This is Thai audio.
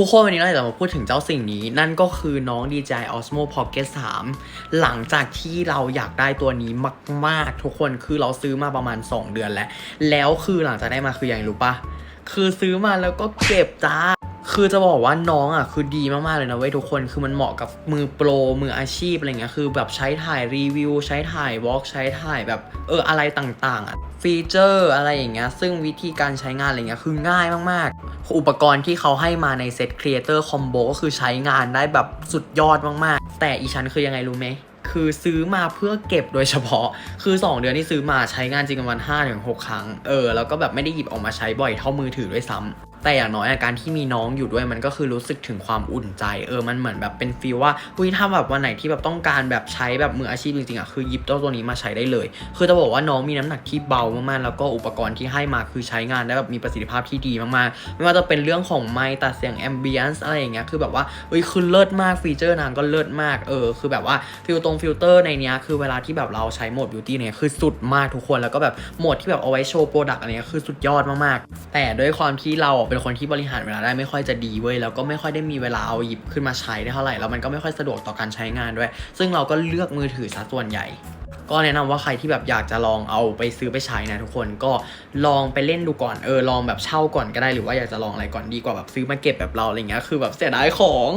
ทุกคนวันนี้เราจะมาพูดถึงเจ้าสิ่งนี้ นั่นก็คือน้อง DJI Osmo Pocket 3 หลังจากที่เราอยากได้ตัวนี้มาก ๆ ทุกคนคือเราซื้อมาประมาณ 2 เดือนแล้ว แล้วคือหลังจากได้มาคืออย่างไรรู้ปะคือซื้อมาแล้วก็เก็บจ้า คือจะบอกว่าน้องอะคือดีมากๆเลยนะเว้ยทุกคนคือมันเหมาะกับมือโปรมืออาชีพอะไรเงี้ยคือแบบใช้ถ่ายรีวิว ใช้ถ่ายวอล์กใช้ถ่ายแบบเอออะไรต่างๆอะฟีเจอร์อะไรอย่างเงี้ยซึ่งวิธีการใช้งานอะไรเงี้ยคือง่ายมากๆ อุปกรณ์ที่เขาให้มาในเซต Creator Combo ก็คือใช้งานได้แบบสุดยอดมากๆ แต่อีชั้นคือยังไงรู้ไหมคือซื้อมาเพื่อเก็บโดยเฉพาะ คือ 2 เดือนที่ซื้อมาใช้งานจริงประมาณ5-6 ครั้ง เออ แล้วก็แบบไม่ได้หยิบออกมาใช้บ่อยเท่ามือถือด้วยซ้ำ แต่อย่างน้อยอาการที่มีน้องอยู่ด้วยมันก็คือรู้สึกถึงความอุ่นใจ เออมันเหมือนแบบเป็นฟีลว่าอุ้ยถ้าแบบวันไหนที่แบบต้องการแบบใช้แบบมืออาชีพจริงๆอะคือหยิบเจ้าตัวนี้มาใช้ได้เลย คือจะบอกว่าน้องมีน้ำหนักที่เบามากๆแล้วก็อุปกรณ์ที่ให้มาคือใช้งานได้แบบมีประสิทธิภาพที่ดีมากๆไม่ว่าจะเป็นเรื่องของไมค์ตัดเสียงแอมเบียนซ์อะไรอย่างเงี้ยคือแบบว่าเอ้ยคือเลิศมากฟีเจอร์นางก็เลิศมากเออคือแบบว่าฟิลตรงฟิลเตอร์ในเนี้ยคือเวลาที่แบบเราใช้โหมดบิวตี้เนี่ยคือสุดมากทุกคนแล้วก็แบบโหมดที่แบบเอาไว้โชว์โปรดักต์อะไรเงี้ยคือสุดยอดมากๆแต่ด้วยความที่เราเป็นคนที่บริหารเวลาได้ไม่ค่อยจะดีเว้ยแล้วก็ไม่ค่อยได้มีเวลาเอาหยิบขึ้นมาใช้ได้เท่าไหร่แล้วมันก็ไม่ค่อยสะดวกต่อการใช้งานด้วย ซึ่งเราก็เลือกมือถือซะส่วนใหญ่ก็แนะนำว่าใครที่แบบอยากจะลองเอาไปซื้อไปใช้นะทุกคนก็ลองไปเล่นดูก่อนเออลองแบบเช่าก่อนก็ได้หรือว่าอยากจะลองอะไรก่อนดีกว่าแบบซื้อมาเก็บแบบเราอะไรเงี้ยคือแบบเสียดายของ